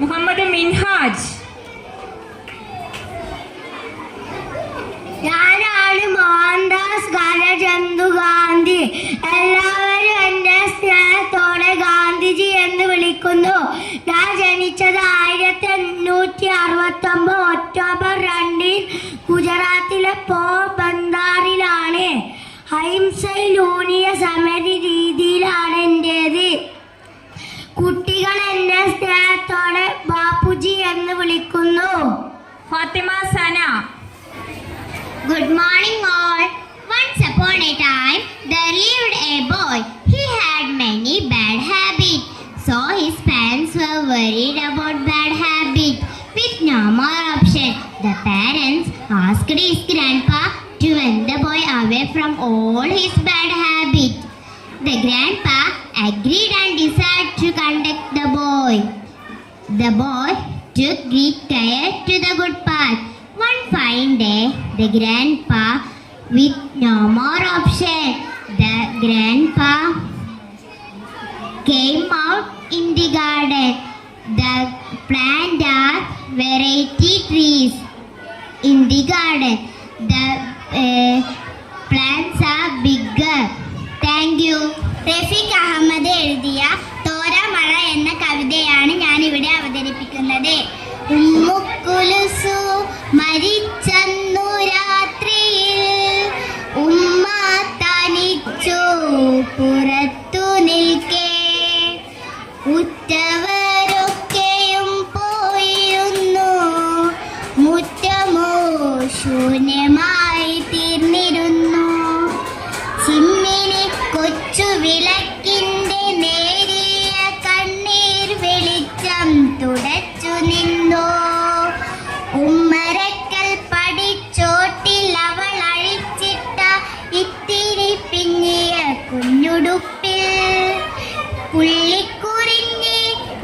മുഹമ്മദ് മിൻഹാജ്. ഞാനാണ് മോഹൻദാസ് കരചന്ദു ഗാന്ധി. എല്ലാവരും എന്റെ സ്നേഹത്തോടെ ഗാന്ധിജി എന്ന് വിളിക്കുന്നു. ഞാൻ ജനിച്ചത് ആയിരത്തി എണ്ണൂറ്റി അറുപത്തി ഒമ്പത് ഒക്ടോബർ രണ്ടിൽ ഗുജറാത്തിലെ പോർബന്ദാറിലാണ് അഹിംസയിലൂന്നിയ സമരി രീതിയിലാണ് എന്റേത്. കുട്ടികൾ Fatima Sana. Good morning all. Once upon a time, there lived a boy. He had many bad habits. So his parents were worried about bad habits. With no more option, the parents asked his grandpa to end the boy away from all his bad habits. The grandpa agreed and decided to conduct the boy. The boy took great care to the good fine day, the grandpa, with no more option, the grandpa came out in the garden. The plant are variety trees in the garden. The uh, plants are bigger. Thank you. Rafeeq Ahmed എഴുതിയ തോരാമഴ എന്ന കവിതയാണ് ഞാൻ ഇവിടെ അവതരിപ്പിക്കുന്നത് ഉമ്മുക്കുലുസു മരിച്ചന്നു രാത്രിയിൽ ഉമ്മ തനിച്ചു പുറത്തു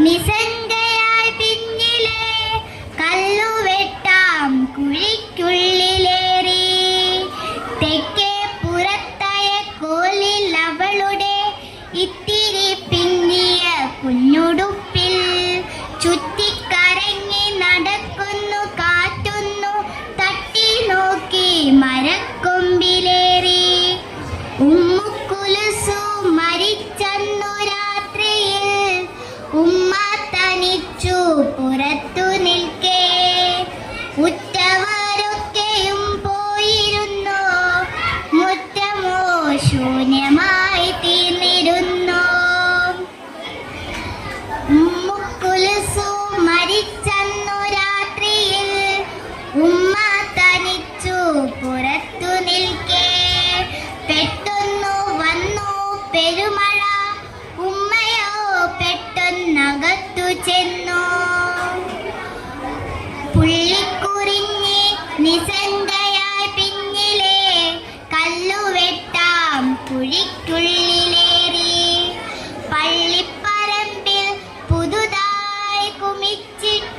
মিসেস ഉമ്മ തനിച്ചു പുറത്തു നിസന്ധയായി പിന്നിലെ കല്ലുവെട്ടാം കുഴിക്കുള്ളിലേറി. പള്ളിപ്പറമ്പിൽ പുതുതായി കുമിച്ചിട്ട്